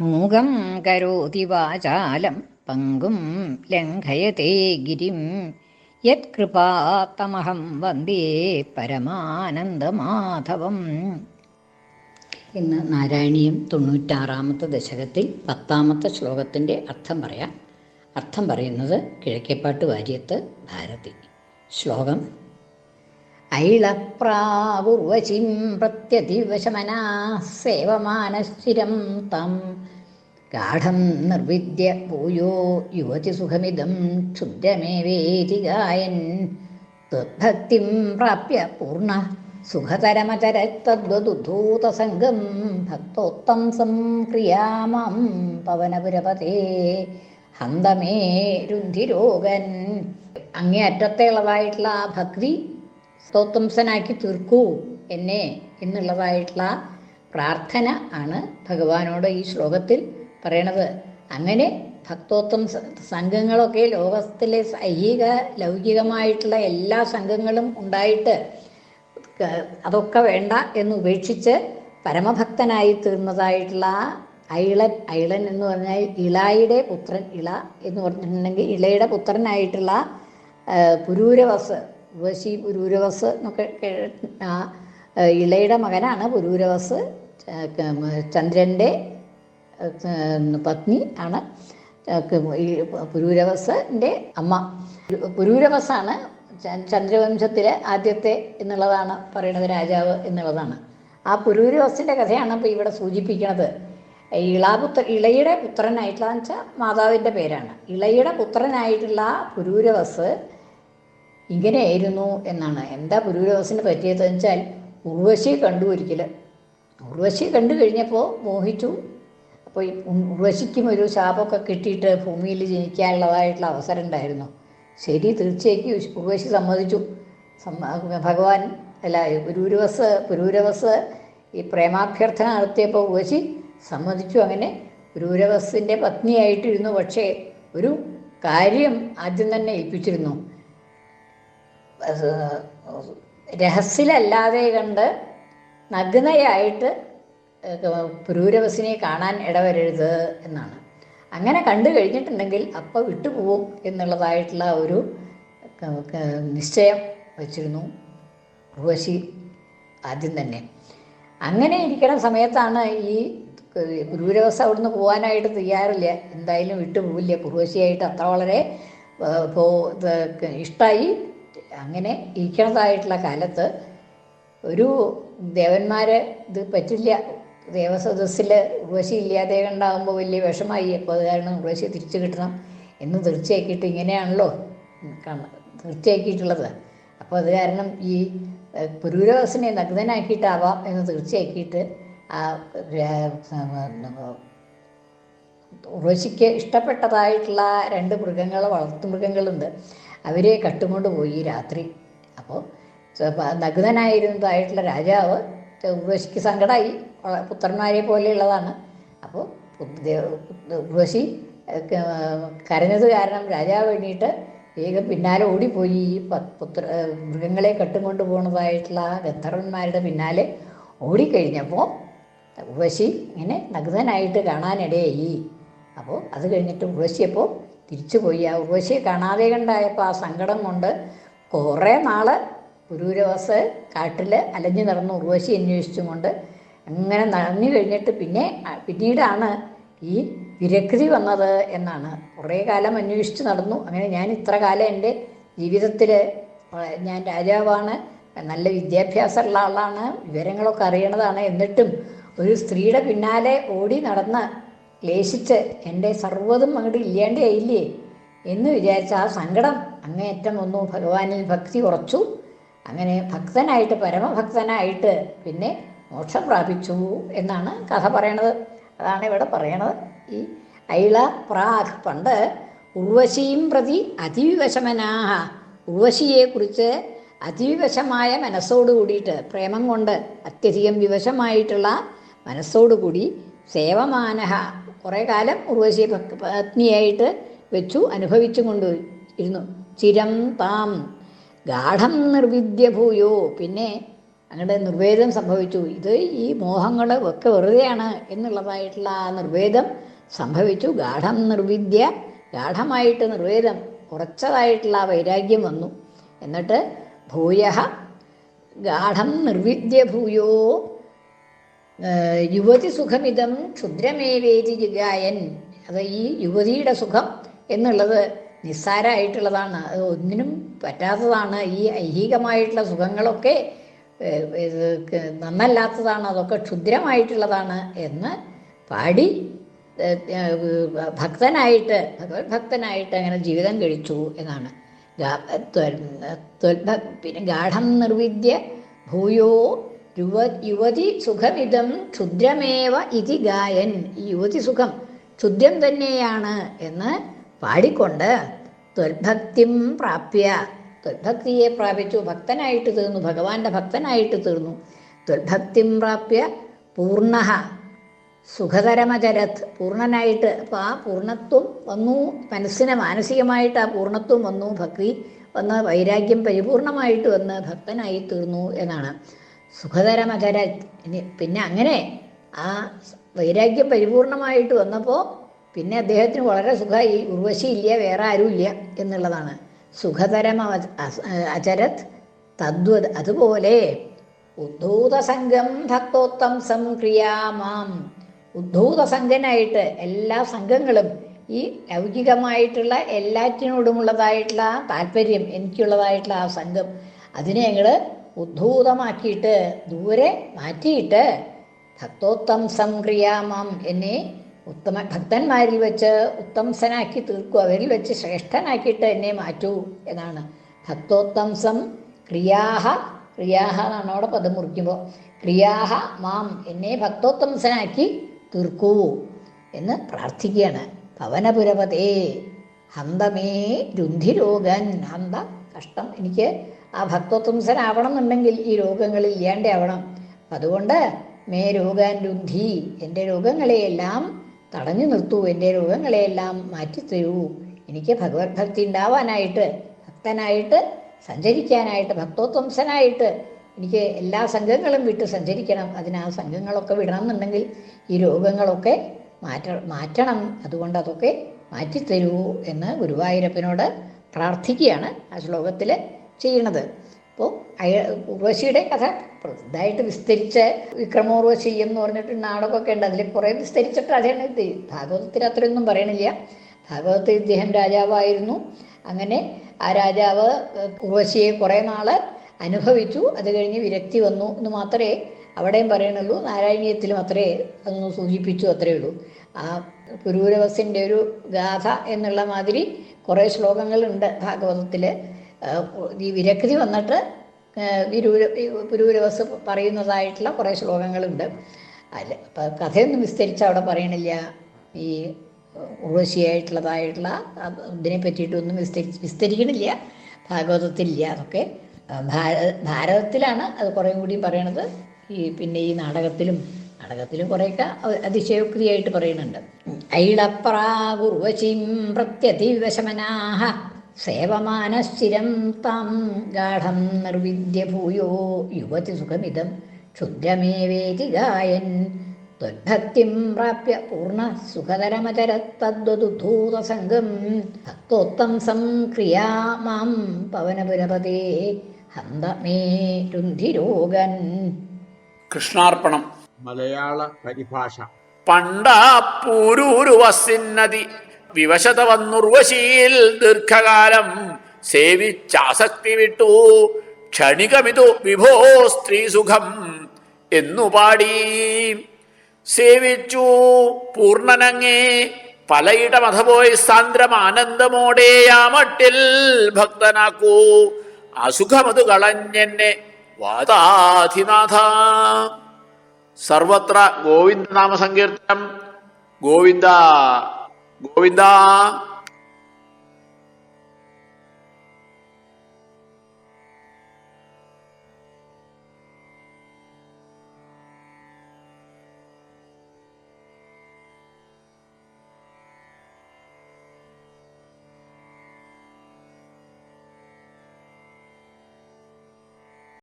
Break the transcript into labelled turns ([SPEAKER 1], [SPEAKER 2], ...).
[SPEAKER 1] മൂകം കരോതി വാചാലം പങ്കും ലംഘയത്തെ ഗിരിം. യത്കൃപാത്തമഹം വന്ദേ പരമാനന്ദമാധവം. ഇന്ന് നാരായണീയം തൊണ്ണൂറ്റാറാമത്തെ ദശകത്തിൽ പത്താമത്തെ ശ്ലോകത്തിന്റെ അർത്ഥം പറയാം. അർത്ഥം പറയുന്നത് കിഴക്കേപ്പാട്ട് വാര്യത്ത് ഭാരതി. ശ്ലോകം ഐളപ്രാവുർവശിം പ്രത്യതിവശമനാ സേവമാനശ്ചിരം തം. ഗാഠം നിർവിദ്യ ഭൂയോ യുവതി സുഖമിതം ക്ഷുദ്രമേവേതി ഗായൻ. ത്വദ്ഭക്തിം പ്രാപ്യ പൂർണ സുഖതരമചരത്തദ്വദുദ്ധൂതസംഗം ഭക്തോത്തം സംക്രിയാമം പവനപുരപതേ. ഹന്തമേ രുന്ധിരോഗൻ അങ്ങേ അറ്റത്തുള്ളതായിട്ടുള്ള ആ ഭക്തി സ്തോത്തംസനാക്കി തീർക്കൂ എന്നെ എന്നുള്ളതായിട്ടുള്ള പ്രാർത്ഥന ആണ് ഭഗവാനോട് ഈ ശ്ലോകത്തിൽ പറയണത്. അങ്ങനെ ഭക്തോത്തം സംഘങ്ങളൊക്കെ ലോകത്തിലെ ഐഹിക ലൗകികമായിട്ടുള്ള എല്ലാ സംഘങ്ങളും ഉണ്ടായിട്ട് അതൊക്കെ വേണ്ട എന്ന് ഉപേക്ഷിച്ച് പരമഭക്തനായി തീർന്നതായിട്ടുള്ള ഐളൻ ഐളൻ എന്ന് പറഞ്ഞാൽ ഇളായുടെ പുത്രൻ ഇള എന്ന് പറഞ്ഞിട്ടുണ്ടെങ്കിൽ ഇളയുടെ പുത്രനായിട്ടുള്ള പുരൂരവസ് ഉർവശി പുരൂരവസ് എന്നൊക്കെ ആ ഇളയുടെ മകനാണ് പുരൂരവസ്. ചന്ദ്രന്റെ പത്നി ആണ് പുരൂരവസിന്റെ അമ്മ. പുരൂരവസാണ് ചന്ദ്രവംശത്തിലെ ആദ്യത്തെ എന്നുള്ളതാണ് പറയുന്നത് രാജാവ് എന്നുള്ളതാണ്. ആ പുരൂരവസിന്റെ കഥയാണ് ഇപ്പോൾ ഇവിടെ സൂചിപ്പിക്കുന്നത്. ഇളാപുത്ര ഇളയുടെ പുത്രനായിട്ടുള്ള വെച്ചാൽ മാതാവിന്റെ പേരാണ്. ഇളയുടെ പുത്രനായിട്ടുള്ള പുരൂരവസ് ഇങ്ങനെയായിരുന്നു എന്നാണ്. എന്താ പുരൂരവസിന് പറ്റിയതെന്ന് വെച്ചാൽ ഉർവശി കണ്ടു ഒരിക്കൽ ഉർവശി കണ്ടു കഴിഞ്ഞപ്പോൾ മോഹിച്ചു. അപ്പോൾ ഉർവശിക്കും ഒരു ശാപമൊക്കെ കിട്ടിയിട്ട് ഭൂമിയിൽ ജനിക്കാനുള്ളതായിട്ടുള്ള അവസരം ഉണ്ടായിരുന്നു. ശരി തീർച്ചയായും ഉർവശി സമ്മതിച്ചു. ഭഗവാൻ അല്ല പുരൂരവസ് പുരൂരവസ് ഈ പ്രേമാഭ്യർത്ഥന നടത്തിയപ്പോൾ ഉർവശി സമ്മതിച്ചു. അങ്ങനെ പുരൂരവസിന്റെ പത്നിയായിട്ടിരുന്നു. പക്ഷേ ഒരു കാര്യം ആദ്യം തന്നെ ഏൽപ്പിച്ചിരുന്നു. രഹസ്യലല്ലാതെ കണ്ട് നഗ്നയായിട്ട് പുരൂരവസിനെ കാണാൻ ഇടവരരുത് എന്നാണ്. അങ്ങനെ കണ്ടു കഴിഞ്ഞിട്ടുണ്ടെങ്കിൽ അപ്പം വിട്ടുപോകും എന്നുള്ളതായിട്ടുള്ള ഒരു നിശ്ചയം വച്ചിരുന്നു ഉർവശി ആദ്യം തന്നെ. അങ്ങനെ ഇരിക്കുന്ന സമയത്താണ് ഈ പുരൂരവസ്ഥ അവിടുന്ന് പോകാനായിട്ട് തയ്യാറില്ല. എന്തായാലും വിട്ടുപോകില്ല പോവില്ല അത്ര വളരെ പോ ഇഷ്ടമായി അങ്ങനെ ഇരിക്കണതായിട്ടുള്ള കാലത്ത് ഒരു ദേവന്മാരെ ഇത് പറ്റില്ല. ദേവസദസ്സിൽ ഉർവശി ഇല്ലാതെ ഉണ്ടാകുമ്പോൾ വലിയ വിഷമായി. അപ്പോൾ അത് കാരണം ഉർവശി തിരിച്ചു കിട്ടണം എന്ന് തീർച്ചയാക്കിയിട്ട് ഇങ്ങനെയാണല്ലോ തീർച്ചയാക്കിയിട്ടുള്ളത്. അപ്പോൾ അത് കാരണം ഈ പുരൂരവസിനെ നഗ്നനാക്കിയിട്ടാവാം എന്ന് തീർച്ചയാക്കിയിട്ട് ആ ഉർവശിക്ക് ഇഷ്ടപ്പെട്ടതായിട്ടുള്ള രണ്ട് മൃഗങ്ങൾ വളർത്തുമൃഗങ്ങളുണ്ട് അവരെ കട്ടുകൊണ്ട് പോയി രാത്രി. അപ്പോൾ നഗ്നനായിരുന്നതായിട്ടുള്ള രാജാവ് ഉർവശിക്ക് സങ്കടമായി പുത്രന്മാരെ പോലെയുള്ളതാണ്. അപ്പോൾ ഉർവശി കരഞ്ഞത് കാരണം രാജാവ് വേണ്ടിയിട്ട് വേഗം പിന്നാലെ ഓടിപ്പോയി. ഈ പുത്ര മൃഗങ്ങളെ കെട്ടുകൊണ്ട് പോകുന്നതായിട്ടുള്ള ഗന്ധർവന്മാരുടെ പിന്നാലെ ഓടിക്കഴിഞ്ഞപ്പോൾ ഉർവശി ഇങ്ങനെ നഗ്നനായിട്ട് കാണാനിടയായി. അപ്പോൾ അത് കഴിഞ്ഞിട്ട് ഉർവശിയപ്പോൾ തിരിച്ചു പോയി ആ ഉർവശിയെ കാണാതെ കണ്ടായപ്പോൾ ആ സങ്കടം കൊണ്ട് കുറേ നാൾ പുരൂരവസ് കാട്ടിൽ അലഞ്ഞു നടന്ന് ഉർവശി അന്വേഷിച്ചും കൊണ്ട് അങ്ങനെ നടന്നു കഴിഞ്ഞിട്ട് പിന്നെ പിന്നീടാണ് ഈ വിരക്തി വന്നത് എന്നാണ്. കുറേ കാലം അന്വേഷിച്ച് നടന്നു. അങ്ങനെ ഞാൻ ഇത്ര കാലം എന്റെ ജീവിതത്തിൽ ഞാൻ രാജാവാണ് നല്ല വിദ്യാഭ്യാസമുള്ള ആളാണ് വിവരങ്ങളൊക്കെ അറിയണതാണ് എന്നിട്ടും ഒരു സ്ത്രീയുടെ പിന്നാലെ ഓടി നടന്ന് ക്ലേശിച്ച് എന്റെ സർവതും അങ്ങോട്ട് ഇല്ലാണ്ടായില്ലേ എന്ന് വിചാരിച്ച ആ സങ്കടം അങ്ങേയറ്റം ഒന്നു ഭഗവാനിൽ ഭക്തി ഉറച്ചു. അങ്ങനെ ഭക്തനായിട്ട് പരമഭക്തനായിട്ട് പിന്നെ മോക്ഷം പ്രാപിച്ചു എന്നാണ് കഥ പറയണത്. അതാണ് ഇവിടെ പറയണത്. ഈ ഐള പ്രാഗ് പണ്ട് ഉർവശിയും പ്രതി അതിവിവശമനാഹ. ഉർവശിയെക്കുറിച്ച് അതിവിവശമായ മനസ്സോട് കൂടിയിട്ട് പ്രേമം കൊണ്ട് അത്യധികം വിവശമായിട്ടുള്ള മനസ്സോടുകൂടി സേവമാനഹ. കുറേ കാലം ഉർവശി പത്നിയായിട്ട് വെച്ചു അനുഭവിച്ചു കൊണ്ട് ഇരുന്നു ചിരം താം ഗാഠം നിർവിദ്യ ഭൂയോ. പിന്നെ അങ്ങോട്ട് നിർവേദം സംഭവിച്ചു. ഇത് ഈ മോഹങ്ങൾ ഒക്കെ വെറുതെയാണ് എന്നുള്ളതായിട്ടുള്ള ആ നിർവേദം സംഭവിച്ചു. ഗാഠം നിർവിദ്യ ഗാഠമായിട്ട് നിർവേദം കുറച്ചതായിട്ടുള്ള ആ വൈരാഗ്യം വന്നു. എന്നിട്ട് ഭൂയഹ ഗാഠം നിർവിദ്യ ഭൂയോ യുവതി സുഖമിതം ക്ഷുദ്രമേവേതി ജിഗായൻ അത് ഈ യുവതിയുടെ സുഖം എന്നുള്ളത് നിസ്സാരമായിട്ടുള്ളതാണ് അത് ഒന്നിനും പറ്റാത്തതാണ്. ഈ ഐഹികമായിട്ടുള്ള സുഖങ്ങളൊക്കെ നന്നല്ലാത്തതാണ്. അതൊക്കെ ക്ഷുദ്രമായിട്ടുള്ളതാണ് എന്ന് പാടി ഭക്തനായിട്ട് ഭഗവത് ഭക്തനായിട്ട് അങ്ങനെ ജീവിതം കഴിച്ചു എന്നാണ്. പിന്നെ ഗാഠം നിർവിദ്യ ഭൂയോ യുവ യുവതി സുഖമിതം ക്ഷുദ്രമേവ ഇതി ഗായൻ. ഈ യുവതി സുഖം ക്ഷുദ്രം തന്നെയാണ് എന്ന് പാടിക്കൊണ്ട് ത്വൽഭക്തിം പ്രാപ്യ. ത്വൽഭക്തിയെ പ്രാപിച്ചു. ഭക്തനായിട്ട് തീർന്നു. ഭഗവാന്റെ ഭക്തനായിട്ട് തീർന്നു. ത്വൽഭക്തിം പ്രാപ്യ പൂർണ സുഖതരമചരത് പൂർണനായിട്ട് അപ്പോൾ ആ പൂർണത്വം വന്നു. മനസ്സിന് മാനസികമായിട്ട് ആ പൂർണത്വം വന്നു. ഭക്തി വന്ന് വൈരാഗ്യം പരിപൂർണമായിട്ട് വന്ന് ഭക്തനായി തീർന്നു എന്നാണ്. സുഖതരമചരത് ഇനി പിന്നെ അങ്ങനെ ആ വൈരാഗ്യം പരിപൂർണമായിട്ട് വന്നപ്പോൾ പിന്നെ അദ്ദേഹത്തിന് വളരെ സുഖമായി. ഉർവശി ഇല്ല വേറെ ആരും ഇല്ല എന്നുള്ളതാണ്. സുഖതരം അചരത് തദ്വത്. അതുപോലെ ഉദ്ധൂതസംഘം ഭക്തോത്തം സംക്രിയാമാം ഉദ്ധൂതസംഘനായിട്ട് എല്ലാ സംഘങ്ങളും ഈ ലൗകികമായിട്ടുള്ള എല്ലാറ്റിനോടുമുള്ളതായിട്ടുള്ള താല്പര്യം എനിക്കുള്ളതായിട്ടുള്ള ആ സംഘം. അതിനെ ഞങ്ങൾ ഉദ്ധൂതമാക്കിയിട്ട് ദൂരെ മാറ്റിയിട്ട് ഭക്തോത്തം സംക്രിയാമാം എന്നെ ഉത്തമ ഭക്തന്മാരിൽ വെച്ച് ഉത്തംസനാക്കി തീർക്കൂ. അവരിൽ വെച്ച് ശ്രേഷ്ഠനാക്കിയിട്ട് എന്നെ മാറ്റൂ എന്നാണ്. ഭക്തോത്തംസം ക്രിയാഹ ക്രിയാഹ എന്നാണ് അവിടെ പദം മുറിക്കുമ്പോൾ ക്രിയാഹ മാം എന്നെ ഭക്തോത്തംസനാക്കി തീർക്കൂ എന്ന് പ്രാർത്ഥിക്കുകയാണ്. പവനപുരപതേ ഹന്തമേ രുന്ധിരോഗൻ ഹന്ത കഷ്ടം എനിക്ക് ആ ഭക്തത്വംസനാവണം എന്നുണ്ടെങ്കിൽ ഈ രോഗങ്ങൾ ഇല്ലാണ്ടാവണം ആവണം. അതുകൊണ്ട് മേ രോഗാൻ രുന്ധി എന്റെ രോഗങ്ങളെയെല്ലാം തടഞ്ഞു നിർത്തൂ എന്റെ രോഗങ്ങളെയെല്ലാം മാറ്റിത്തരൂ. എനിക്ക് ഭഗവത് ഭക്തി ഉണ്ടാവാനായിട്ട് ഭക്തനായിട്ട് സഞ്ചരിക്കാനായിട്ട് ഭക്തോത്വംസനായിട്ട് എനിക്ക് എല്ലാ സംഘങ്ങളും വിട്ട് സഞ്ചരിക്കണം. അതിന് ആ സംഘങ്ങളൊക്കെ വിടണം എന്നുണ്ടെങ്കിൽ ഈ രോഗങ്ങളൊക്കെ മാറ്റ മാറ്റണം. അതുകൊണ്ട് അതൊക്കെ മാറ്റിത്തരൂ എന്ന് ഗുരുവായൂരപ്പനോട് പ്രാർത്ഥിക്കുകയാണ് ആ ശ്ലോകത്തിൽ ചെയ്യണത്. അപ്പോൾ അയ ഉർവശിയുടെ കഥ ഇതായിട്ട് വിസ്തരിച്ച് വിക്രമോർവശി എന്ന് പറഞ്ഞിട്ട് നാടകമൊക്കെ ഉണ്ട്. അതിൽ കുറേ വിസ്തരിച്ചിട്ട് അതാണ് ഇത് ഭാഗവതത്തിൽ അത്രയൊന്നും പറയണില്ല. ഭാഗവതത്തിൽ ഇദ്ദേഹം രാജാവായിരുന്നു. അങ്ങനെ ആ രാജാവ് ഉർവശിയെ കുറേ നാൾ അനുഭവിച്ചു. അത് കഴിഞ്ഞ് വിരക്തി വന്നു എന്ന് മാത്രമേ അവിടെയും പറയണുള്ളൂ. നാരായണീയത്തിലും അത്രേ അതൊന്ന് സൂചിപ്പിച്ചു അത്രേ ഉള്ളൂ. ആ പുരൂരവസിന്റെ ഒരു ഗാഥ എന്നുള്ള മാതിരി കുറേ ശ്ലോകങ്ങളുണ്ട് ഭാഗവതത്തിൽ ഈ വിരക്തി വന്നിട്ട് വിരൂര പുരൂരവസ് പറയുന്നതായിട്ടുള്ള കുറേ ശ്ലോകങ്ങളുണ്ട്. അല്ല അപ്പം കഥയൊന്നും വിസ്തരിച്ച് അവിടെ പറയണില്ല. ഈ ഉർവശിയായിട്ടുള്ളതായിട്ടുള്ള ഇതിനെ പറ്റിയിട്ടൊന്നും വിസ്തരി വിസ്തരിക്കണില്ല. ഭാഗവതത്തിലില്ല അതൊക്കെ. ഭാര ഭാരതത്തിലാണ് അത് കുറേ കൂടി പറയണത്. ഈ പിന്നെ ഈ നാടകത്തിലും നാടകത്തിലും കുറേയൊക്കെ അതിശയോക്തിയായിട്ട് പറയുന്നുണ്ട്. ഐളപ്രാ ഉർവശിം പ്രത്യതിവശമനാഹ സേവമാനശ്ചിരം താം ഗാഠം നിർവിദ്യ ഭൂയോ യുവതി സുഖമിതം ക്ഷുദ്രമേവേതി ഗായൻ. ത്വദ്ഭക്തിം പ്രാപ്യ പൂർണ സുഖതരമചരത്തദ്വതുധൂതസംഗം ഭക്തോത്തം ക്രിയാ മാം പവനപുരപതേ ഹന്ത മേ രുന്ധിരോഗൻ.
[SPEAKER 2] കൃഷ്ണാർപ്പണം.
[SPEAKER 3] മലയാള പരിഭാഷ.
[SPEAKER 2] പണ്ടാ പൂരൂരുവസിന്നതി. വിവശത വന്നുർവശിയിൽ ദീർഘകാലം സേവിച്ചാസക്തി വിട്ടു. ക്ഷണികമിതു വിഭോ സ്ത്രീ സുഖം എന്നു പാടി. സേവിച്ചു പൂർണനങ്ങേ പലയിടം അഥപോയി സാന്ദ്രം ആനന്ദമോടെ ഭക്തനാക്കൂ. അസുഖമതു കളഞ്ഞെന്നെ വാതാധിനാഥ. സർവത്ര ഗോവിന്ദ നാമ സങ്കീർത്തനം ഗോവിന്ദ ഗോവിന്ദ.